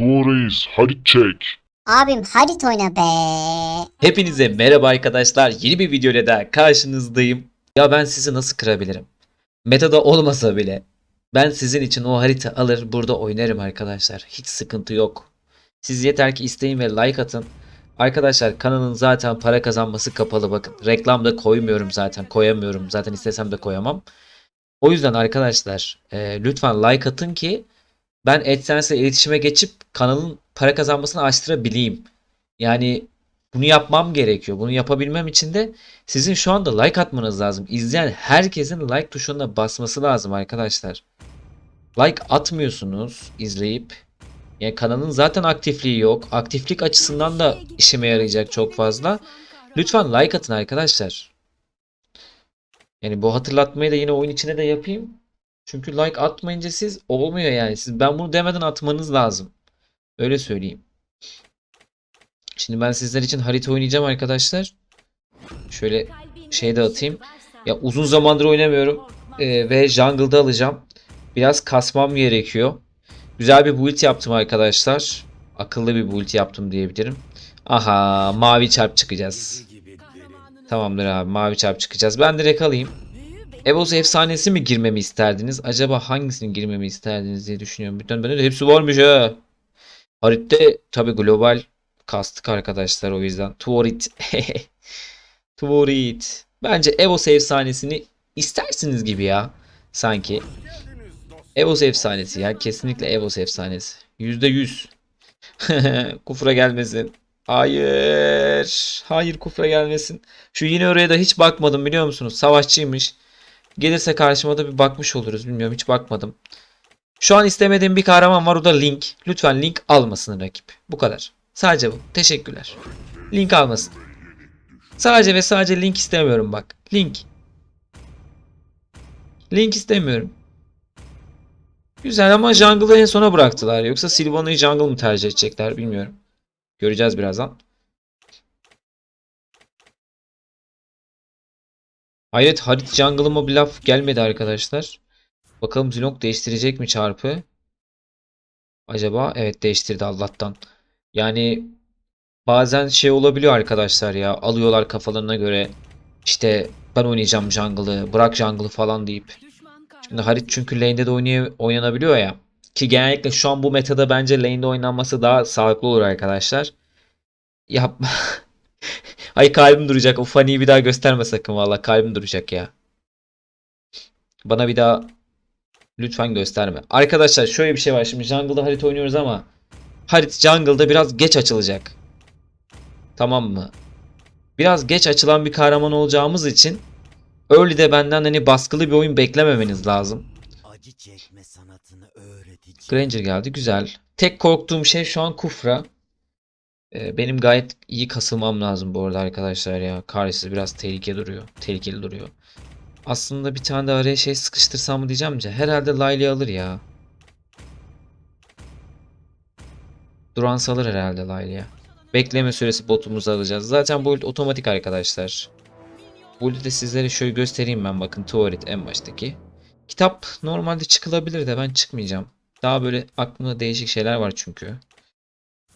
Tuğreis hadi çek. Abim harit oyna be. Hepinize merhaba arkadaşlar. Yeni bir videoyla daha karşınızdayım. Ya ben sizi nasıl kırabilirim? Metada olmasa bile ben sizin için o harita alır burada oynarım arkadaşlar. Hiç sıkıntı yok. Siz yeter ki isteyin ve like atın. Arkadaşlar kanalın zaten para kazanması kapalı bakın. Reklam da koymuyorum zaten. Koyamıyorum. Zaten istesem de koyamam. O yüzden arkadaşlar e, lütfen like atın ki ben AdSense ile iletişime geçip kanalın para kazanmasını açtırabileyim. Yani bunu yapmam gerekiyor. Bunu yapabilmem için de sizin şu anda like atmanız lazım. İzleyen herkesin like tuşuna basması lazım arkadaşlar. Like atmıyorsunuz izleyip. Yani kanalın zaten aktifliği yok. Aktiflik açısından da işime yarayacak çok fazla. Lütfen like atın arkadaşlar. Yani bu hatırlatmayı da yine oyun içine de yapayım. Çünkü like atmayınca siz olmuyor yani. Siz ben bunu demeden atmanız lazım. Öyle söyleyeyim. Şimdi ben sizler için harita oynayacağım arkadaşlar. Şöyle şey de atayım. Ya uzun zamandır oynamıyorum. Ee, ve jungle'da alacağım. Biraz kasmam gerekiyor. Güzel bir build yaptım arkadaşlar. Akıllı bir build yaptım diyebilirim. Aha mavi çarp çıkacağız. Tamamdır abi mavi çarp çıkacağız. Ben direkt alayım. Evos efsanesi mi girmemi isterdiniz? Acaba hangisini girmemi isterdiniz diye düşünüyorum. Bütün bende de hepsi varmış ha. Harita tabi global kastık arkadaşlar o yüzden. Tuorit. Tuorit. Bence Evos efsanesini istersiniz gibi ya. Sanki. Evos efsanesi ya. Kesinlikle Evos efsanesi. %100. Kufra gelmesin. Hayır. Hayır kufra gelmesin. Şu yine oraya da hiç bakmadım biliyor musunuz? Savaşçıymış. Gelirse karşıma da bir bakmış oluruz. Bilmiyorum hiç bakmadım. Şu an istemediğim bir kahraman var o da Link. Lütfen Link almasın rakip. Bu kadar. Sadece bu. Teşekkürler. Link almasın. Sadece ve sadece Link istemiyorum bak. Link. Link istemiyorum. Güzel ama jungle'ı en sona bıraktılar. Yoksa Sylvana'yı jungle mı tercih edecekler bilmiyorum. Göreceğiz birazdan. Hayret Harit jungle'ıma bir laf gelmedi arkadaşlar. Bakalım Zilong değiştirecek mi çarpı? Acaba evet değiştirdi Allah'tan. Yani bazen şey olabiliyor arkadaşlar ya. Alıyorlar kafalarına göre işte ben oynayacağım jungle'ı bırak jungle'ı falan deyip. Şimdi Harit çünkü lane'de de oynay oynanabiliyor ya. Ki genellikle şu an bu metada bence lane'de oynanması daha sağlıklı olur arkadaşlar. Yapma. Ay kalbim duracak. O Fanny'yi bir daha gösterme sakın valla. Kalbim duracak ya. Bana bir daha lütfen gösterme. Arkadaşlar şöyle bir şey var. Şimdi jungle'da harita oynuyoruz ama harita jungle'da biraz geç açılacak. Tamam mı? Biraz geç açılan bir kahraman olacağımız için early'de benden hani baskılı bir oyun beklememeniz lazım. Acı çekme sanatını öğreteceğim. Granger geldi. Güzel. Tek korktuğum şey şu an Kufra. Ee, benim gayet iyi kasılmam lazım bu arada arkadaşlar ya. Karşısı biraz tehlike duruyor. Tehlikeli duruyor. Aslında bir tane de araya şey sıkıştırsam mı diyeceğim de herhalde Layli alır ya. Duran salır herhalde Layli'ye. Bekleme süresi botumuzu alacağız. Zaten bu ult otomatik arkadaşlar. Bu ulti de sizlere şöyle göstereyim ben bakın tuvalet en baştaki. Kitap normalde çıkılabilir de ben çıkmayacağım. Daha böyle aklımda değişik şeyler var çünkü.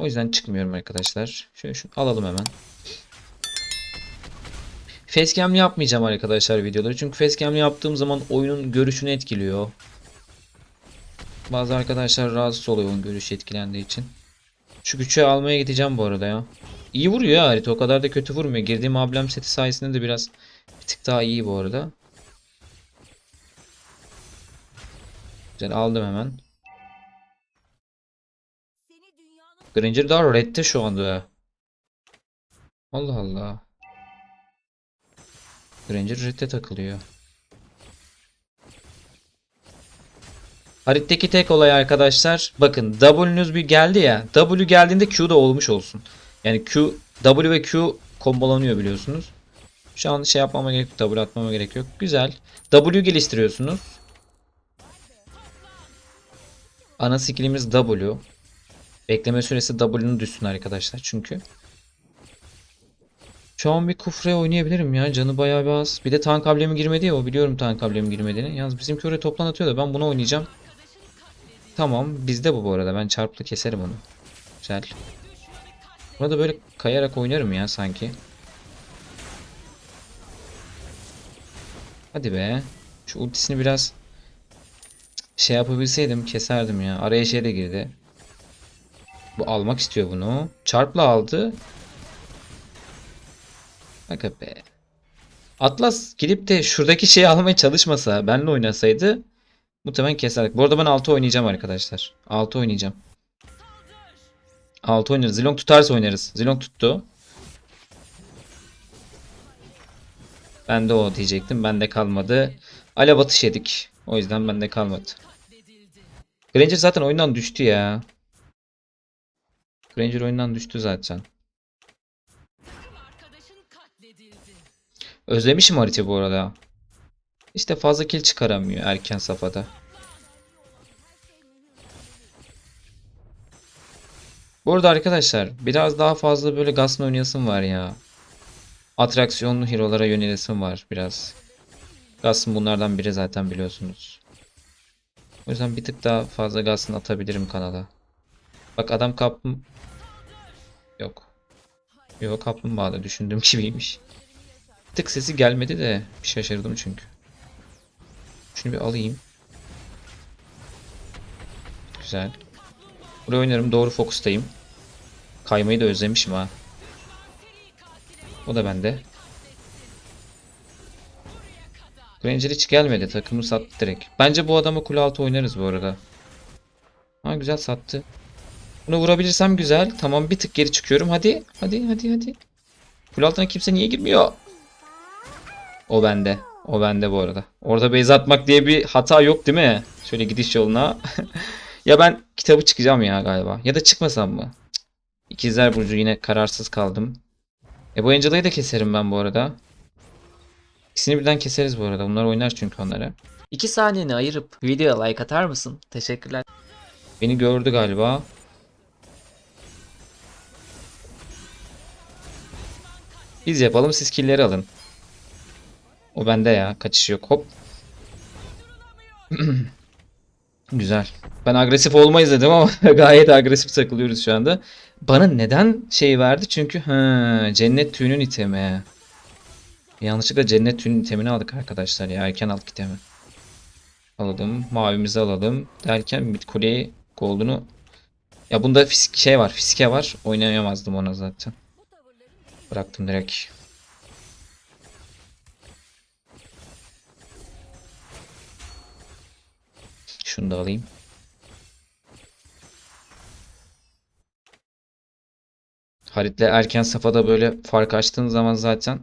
O yüzden çıkmıyorum arkadaşlar. Şöyle şunu alalım hemen. Facecam yapmayacağım arkadaşlar videoları. Çünkü facecam yaptığım zaman oyunun görüşünü etkiliyor. Bazı arkadaşlar rahatsız oluyor oyun görüşü etkilendiği için. Şu küçüğü almaya gideceğim bu arada ya. İyi vuruyor ya harita. O kadar da kötü vurmuyor. Girdiğim ablem seti sayesinde de biraz bir tık daha iyi bu arada. Güzel aldım hemen. Granger daha redde şu anda. Allah Allah. Granger redde takılıyor. Haritteki tek olay arkadaşlar. Bakın W'nüz bir geldi ya. W geldiğinde Q da olmuş olsun. Yani Q, W ve Q kombolanıyor biliyorsunuz. Şu an şey yapmama gerek yok. W atmama gerek yok. Güzel. W geliştiriyorsunuz. Ana skillimiz W. Bekleme süresi W'nun düşsün arkadaşlar çünkü. Şu an bir kufre oynayabilirim ya. Canı bayağı bir az. Bir de tank ablemi girmedi ya. O biliyorum tank ablemi girmediğini. Yalnız bizimki oraya toplan atıyor da ben bunu oynayacağım. Tamam bizde bu bu arada. Ben çarplı keserim onu. Güzel. Burada böyle kayarak oynarım ya sanki. Hadi be. Şu ultisini biraz şey yapabilseydim keserdim ya. Araya şey de girdi. Bu almak istiyor bunu. Çarpla aldı. Bak be. Atlas gidip de şuradaki şeyi almaya çalışmasa, benle oynasaydı muhtemelen keserdik. Bu arada ben 6 oynayacağım arkadaşlar. 6 oynayacağım. 6 oynarız. Zilong tutarsa oynarız. Zilong tuttu. Ben de o diyecektim. Bende kalmadı. Alev atış yedik. O yüzden bende kalmadı. Granger zaten oyundan düştü ya. Granger oyundan düştü zaten. Özlemişim harita bu arada. İşte fazla kill çıkaramıyor erken safhada. Bu arada arkadaşlar biraz daha fazla böyle Gas'ın oynayasım var ya. Atraksiyonlu hero'lara yönelesim var biraz. Gas'ın bunlardan biri zaten biliyorsunuz. O yüzden bir tık daha fazla Gas'ın atabilirim kanala. Bak adam kapım... Yok. Yok kaplumbağa da düşündüğüm gibiymiş. Tık sesi gelmedi de bir şaşırdım çünkü. Şunu bir alayım. Güzel. Buraya oynarım. Doğru fokustayım. Kaymayı da özlemişim ha. O da bende. Granger hiç gelmedi. Takımı sattı direkt. Bence bu adamı kule altı oynarız bu arada. Ha güzel sattı. Bunu vurabilirsem güzel. Tamam bir tık geri çıkıyorum. Hadi. Hadi hadi hadi. Kule altına kimse niye girmiyor? O bende. O bende bu arada. Orada base atmak diye bir hata yok değil mi? Şöyle gidiş yoluna. ya ben kitabı çıkacağım ya galiba. Ya da çıkmasam mı? Cık. İkizler Burcu yine kararsız kaldım. E bu Angela'yı da keserim ben bu arada. İkisini birden keseriz bu arada. Bunlar oynar çünkü onları. 2 saniyeni ayırıp videoya like atar mısın? Teşekkürler. Beni gördü galiba. Biz yapalım siz killleri alın. O bende ya. Kaçış yok. Hop. Güzel. Ben agresif olmayız dedim ama gayet agresif takılıyoruz şu anda. Bana neden şey verdi? Çünkü ha, cennet tüyünün itemi. Yanlışlıkla cennet tüyünün itemini aldık arkadaşlar ya. Erken aldık itemi. Alalım. Mavimizi alalım. Derken mid kuleyi gold'unu ya bunda fizik şey var. Fiske var. Oynayamazdım ona zaten. Bıraktım direkt. Şunu da alayım. Halit'le erken safhada böyle fark açtığın zaman zaten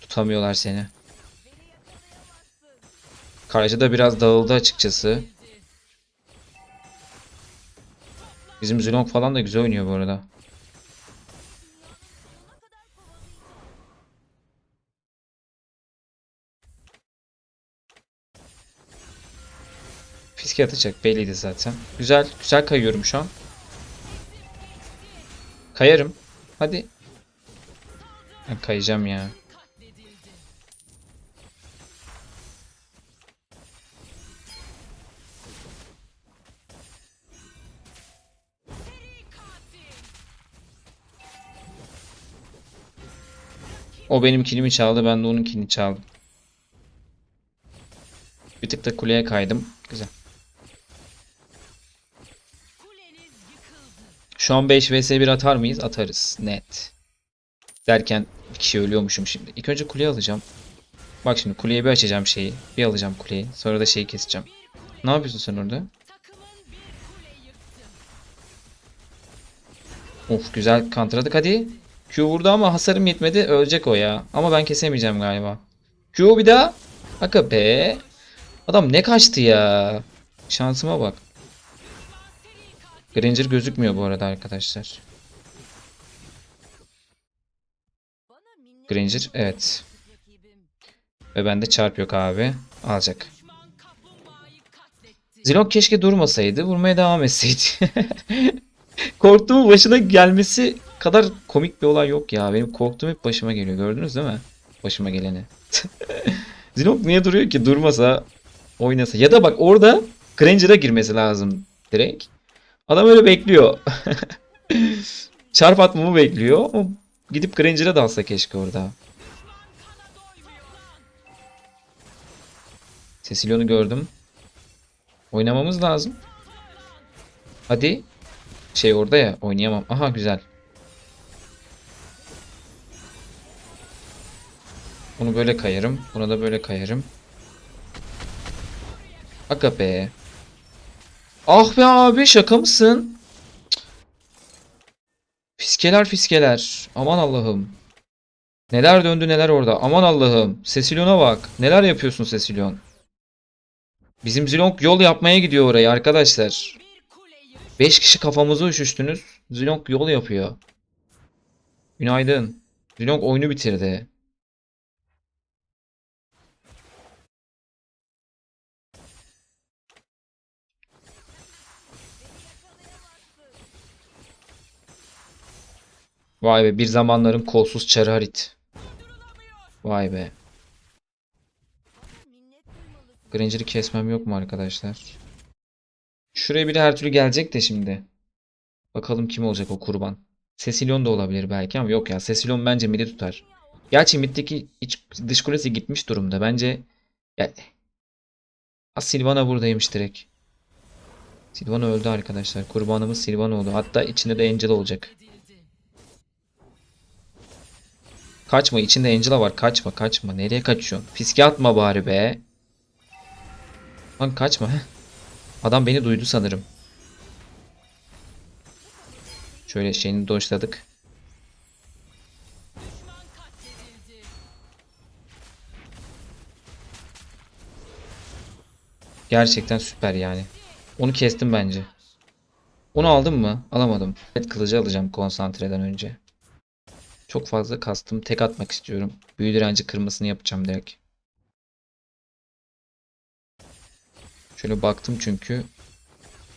tutamıyorlar seni. Karşı da biraz dağıldı açıkçası. Bizim Zilong falan da güzel oynuyor bu arada. Fiske atacak belliydi zaten. Güzel, güzel kayıyorum şu an. Kayarım. Hadi. Ben kayacağım ya. O benim kilimi çaldı, ben de onun kilini çaldım. Bir tık da kuleye kaydım. Güzel. Şu an 5 vs 1 atar mıyız? Atarız. Net. Derken bir kişi ölüyormuşum şimdi. İlk önce kuleyi alacağım. Bak şimdi kuleye bir açacağım şeyi. Bir alacağım kuleyi. Sonra da şeyi keseceğim. Ne yapıyorsun sen orada? Of güzel kantradık hadi. Q vurdu ama hasarım yetmedi. Ölecek o ya. Ama ben kesemeyeceğim galiba. Q bir daha. Aga be. Adam ne kaçtı ya. Şansıma bak. Granger gözükmüyor bu arada arkadaşlar. Granger evet. Ve bende çarp yok abi. Alacak. Zilok keşke durmasaydı. Vurmaya devam etseydi. Korktuğum başına gelmesi kadar komik bir olay yok ya. Benim korktuğum hep başıma geliyor. Gördünüz değil mi? Başıma geleni. Zilok niye duruyor ki? Durmasa oynasa. Ya da bak orada Granger'a girmesi lazım direkt. Adam öyle bekliyor. Çarp atmamı bekliyor ama gidip Granger'a dalsa keşke orada. Cecilion'u gördüm. Oynamamız lazım. Hadi. Şey orada ya oynayamam. Aha güzel. Bunu böyle kayarım. Buna da böyle kayarım. Aga be. Ah be abi şaka mısın? Fiskeler fiskeler. Aman Allah'ım. Neler döndü neler orada. Aman Allah'ım. Sesilion'a bak. Neler yapıyorsun Sesilyon? Bizim Zilong yol yapmaya gidiyor oraya arkadaşlar. 5 kişi kafamıza üşüştünüz. Zilong yol yapıyor. Günaydın. Zilong oyunu bitirdi. Vay be bir zamanların kolsuz çarı harit. Vay be. Granger'ı kesmem yok mu arkadaşlar? Şuraya biri her türlü gelecek de şimdi. Bakalım kim olacak o kurban. Cecilion da olabilir belki ama yok ya. Cecilion bence midi tutar. Gerçi middeki iç, dış kulesi gitmiş durumda. Bence ya, Ha, Sylvana buradaymış direkt. Sylvana öldü arkadaşlar. Kurbanımız Sylvana oldu. Hatta içinde de Angela olacak. Kaçma içinde Angela var. Kaçma kaçma. Nereye kaçıyorsun? Fiske atma bari be. Lan kaçma. heh. Adam beni duydu sanırım. Şöyle şeyini doşladık. Gerçekten süper yani. Onu kestim bence. Onu aldım mı? Alamadım. Evet kılıcı alacağım konsantreden önce. Çok fazla kastım. Tek atmak istiyorum. Büyü direnci kırmasını yapacağım direkt. Şöyle baktım çünkü.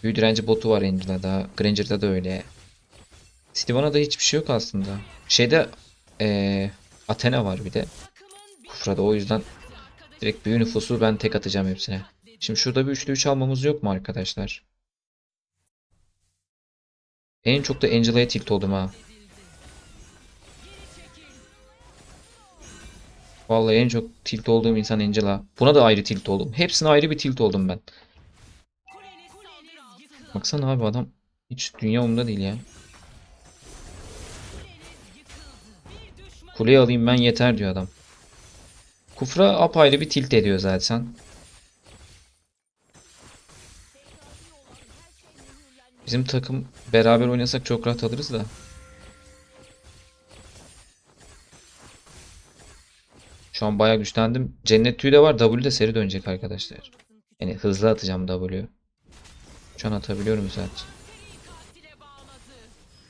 Büyü direnci botu var Angela'da. Granger'da da öyle. Sylvana'da hiçbir şey yok aslında. Şeyde eee Athena var bir de. Kufra'da o yüzden direkt büyü nüfusu ben tek atacağım hepsine. Şimdi şurada bir üçlü üç almamız yok mu arkadaşlar? En çok da Angela'ya tilt oldum ha. Vallahi en çok tilt olduğum insan Angela. Buna da ayrı tilt oldum. Hepsine ayrı bir tilt oldum ben. Baksana abi adam hiç dünya umurunda değil ya. Kuleyi alayım ben yeter diyor adam. Kufra apayrı bir tilt ediyor zaten. Bizim takım beraber oynasak çok rahat alırız da. Şu an bayağı güçlendim. Cennet tüyü de var. W de seri dönecek arkadaşlar. Yani hızlı atacağım W. Şu an atabiliyorum zaten.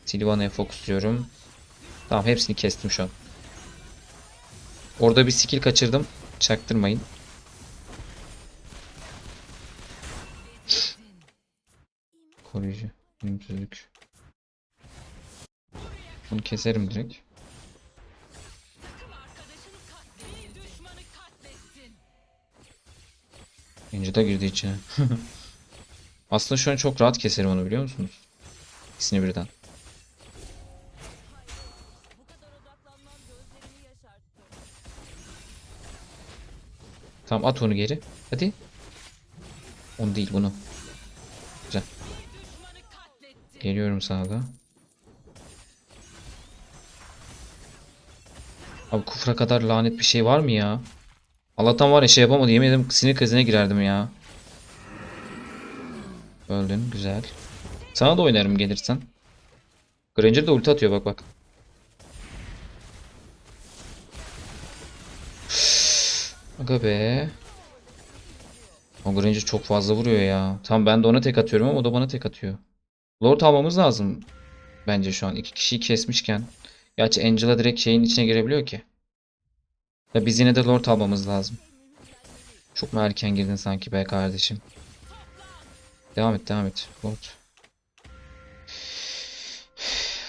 Sylvana'ya fokusluyorum. Tamam hepsini kestim şu an. Orada bir skill kaçırdım. Çaktırmayın. Koruyucu. Ölümsüzlük. Bunu keserim direkt. Önce de girdi içine. Aslında şu an çok rahat keserim onu biliyor musunuz? İkisini birden. Tamam at onu geri. Hadi. Onu değil bunu. Güzel. Geliyorum sana da. Abi kufra kadar lanet bir şey var mı ya? Allah'tan var ya şey yapamadı. Yemin ederim sinir krizine girerdim ya. Öldün. Güzel. Sana da oynarım gelirsen. Granger de ulti atıyor bak bak. Aga be. O Granger çok fazla vuruyor ya. Tamam ben de ona tek atıyorum ama o da bana tek atıyor. Lord almamız lazım. Bence şu an. iki kişiyi kesmişken. Gerçi Angela direkt şeyin içine girebiliyor ki. Ya biz yine de Lord almamız lazım. Çok mu erken girdin sanki be kardeşim. Devam et devam et. Lord.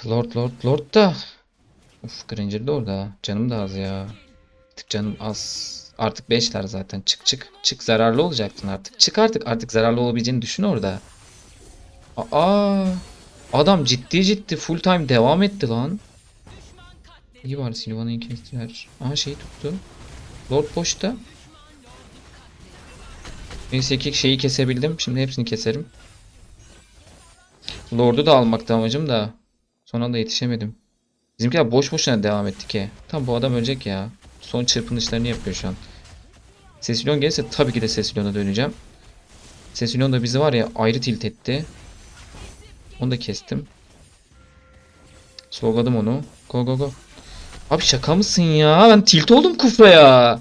Lord Lord Lord da. Uf Granger de orada. Canım da az ya. Bir canım az. Artık 5'ler zaten. Çık çık. Çık zararlı olacaktın artık. Çık artık. Artık zararlı olabileceğini düşün orada. Aa. Adam ciddi ciddi full time devam etti lan. İyi var Silvana'yı kestiler. Aha şey tuttu. Lord boşta. Neyse ki şeyi kesebildim. Şimdi hepsini keserim. Lord'u da almakta amacım da. Son anda yetişemedim. Bizimkiler boş boşuna devam etti ki. Tam bu adam ölecek ya. Son çırpınışlarını yapıyor şu an. Sesilyon gelirse tabii ki de Sesilyon'a döneceğim. Sesilyon da bizi var ya ayrı tilt etti. Onu da kestim. Slowladım onu. Go go go. Abi şaka mısın ya? Ben tilt oldum kufraya.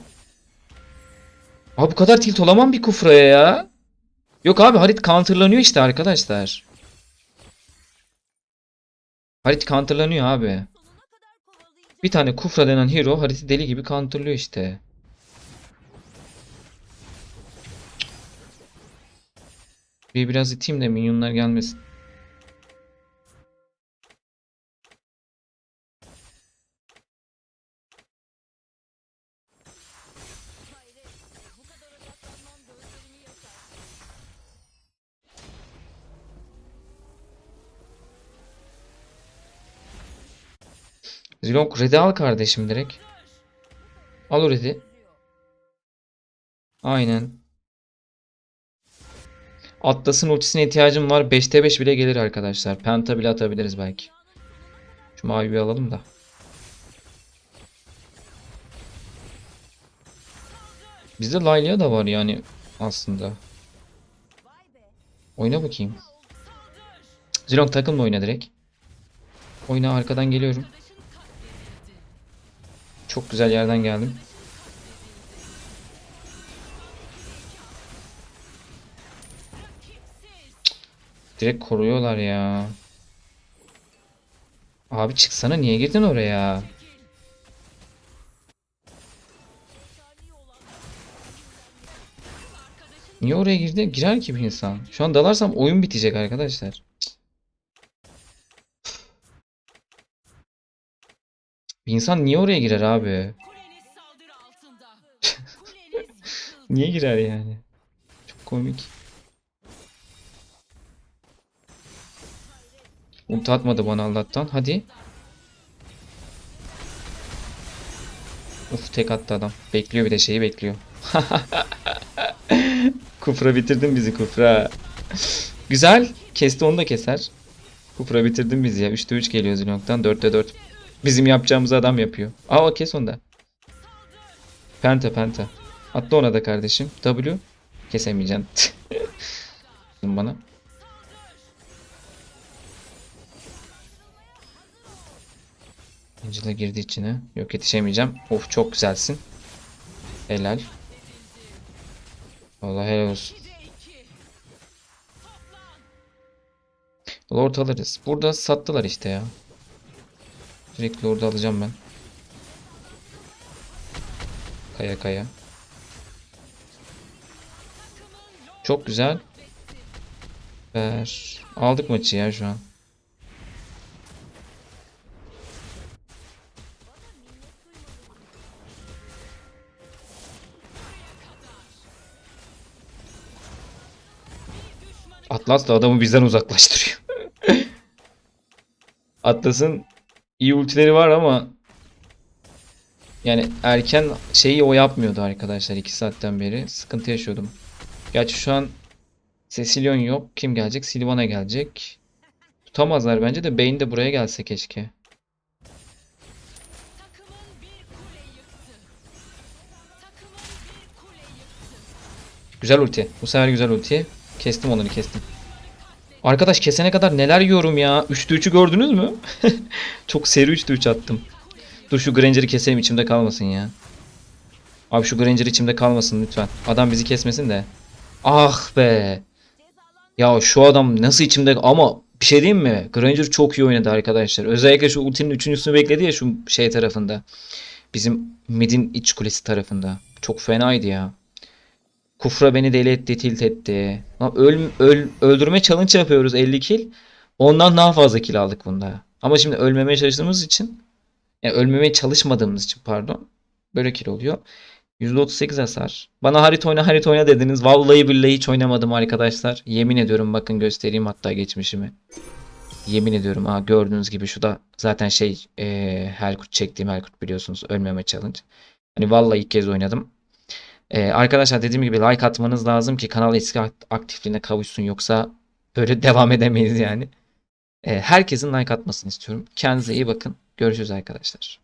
Abi bu kadar tilt olamam bir kufraya ya. Yok abi harit counterlanıyor işte arkadaşlar. Harit counterlanıyor abi. Bir tane Kufra denen hero hariti deli gibi counterlıyor işte. Bir biraz iteyim de minyonlar gelmesin. Zilong red'i al kardeşim direkt. Al o red'i. Aynen. Atlas'ın ultisine ihtiyacım var. 5'te 5 bile gelir arkadaşlar. Penta bile atabiliriz belki. Şu mavi bir alalım da. Bizde Laylia da var yani aslında. Oyna bakayım. Zilong takımla oyna direkt. Oyna arkadan geliyorum. Çok güzel yerden geldim. Direkt koruyorlar ya. Abi çıksana niye girdin oraya? Niye oraya girdi? Girer ki bir insan. Şu an dalarsam oyun bitecek arkadaşlar. Bir insan niye oraya girer abi? Niye girer yani? Çok komik. Ulti atmadı bana Allah'tan. Hadi. Uf tek attı adam. Bekliyor bir de şeyi bekliyor. Kufra bitirdin bizi Kufra. Güzel. Kesti onu da keser. Kufra bitirdin bizi ya. 3'te 3 geliyor Zilong'dan. 4'te 4. Bizim yapacağımızı adam yapıyor. Aa o kes onu da. Penta penta. Atla ona da kardeşim. W. Kesemeyeceksin. bana. Angela girdi içine. Yok yetişemeyeceğim. Of çok güzelsin. Helal. Vallahi helal olsun. Lord alırız. Burada sattılar işte ya. Direkt Lord'u alacağım ben. Kaya kaya. Çok güzel. Ver. Aldık maçı ya şu an. Atlas da adamı bizden uzaklaştırıyor. Atlas'ın iyi ultileri var ama yani erken şeyi o yapmıyordu arkadaşlar 2 saatten beri. Sıkıntı yaşıyordum. Gerçi şu an Cecilion yok. Kim gelecek? Sylvana gelecek. Tutamazlar bence de Bane de buraya gelse keşke. Güzel ulti. Bu sefer güzel ulti. Kestim onları kestim. Arkadaş kesene kadar neler yiyorum ya. 3'te 3'ü gördünüz mü? Çok seri 3'te 3 attım. Dur şu Granger'ı keseyim içimde kalmasın ya. Abi şu Granger içimde kalmasın lütfen. Adam bizi kesmesin de. Ah be. Ya şu adam nasıl içimde ama bir şey diyeyim mi? Granger çok iyi oynadı arkadaşlar. Özellikle şu ultinin üçüncüsünü bekledi ya şu şey tarafında. Bizim midin iç kulesi tarafında. Çok fenaydı ya. Kufra beni deli etti, tilt etti. Lan öl, öl, öldürme challenge yapıyoruz 50 kill. Ondan daha fazla kill aldık bunda. Ama şimdi ölmemeye çalıştığımız için yani ölmemeye çalışmadığımız için pardon. Böyle kill oluyor. %38 hasar. Bana harita oyna harita oyna dediniz. Vallahi billahi hiç oynamadım arkadaşlar. Yemin ediyorum bakın göstereyim hatta geçmişimi. Yemin ediyorum. Ha gördüğünüz gibi şu da zaten şey eee Helkut çektiğim Helkut biliyorsunuz. Ölmeme challenge. Hani vallahi ilk kez oynadım. Eee, arkadaşlar dediğim gibi like atmanız lazım ki kanal eski akt- aktifliğine kavuşsun. Yoksa böyle devam edemeyiz yani. Eee, herkesin like atmasını istiyorum. Kendinize iyi bakın. Görüşürüz arkadaşlar.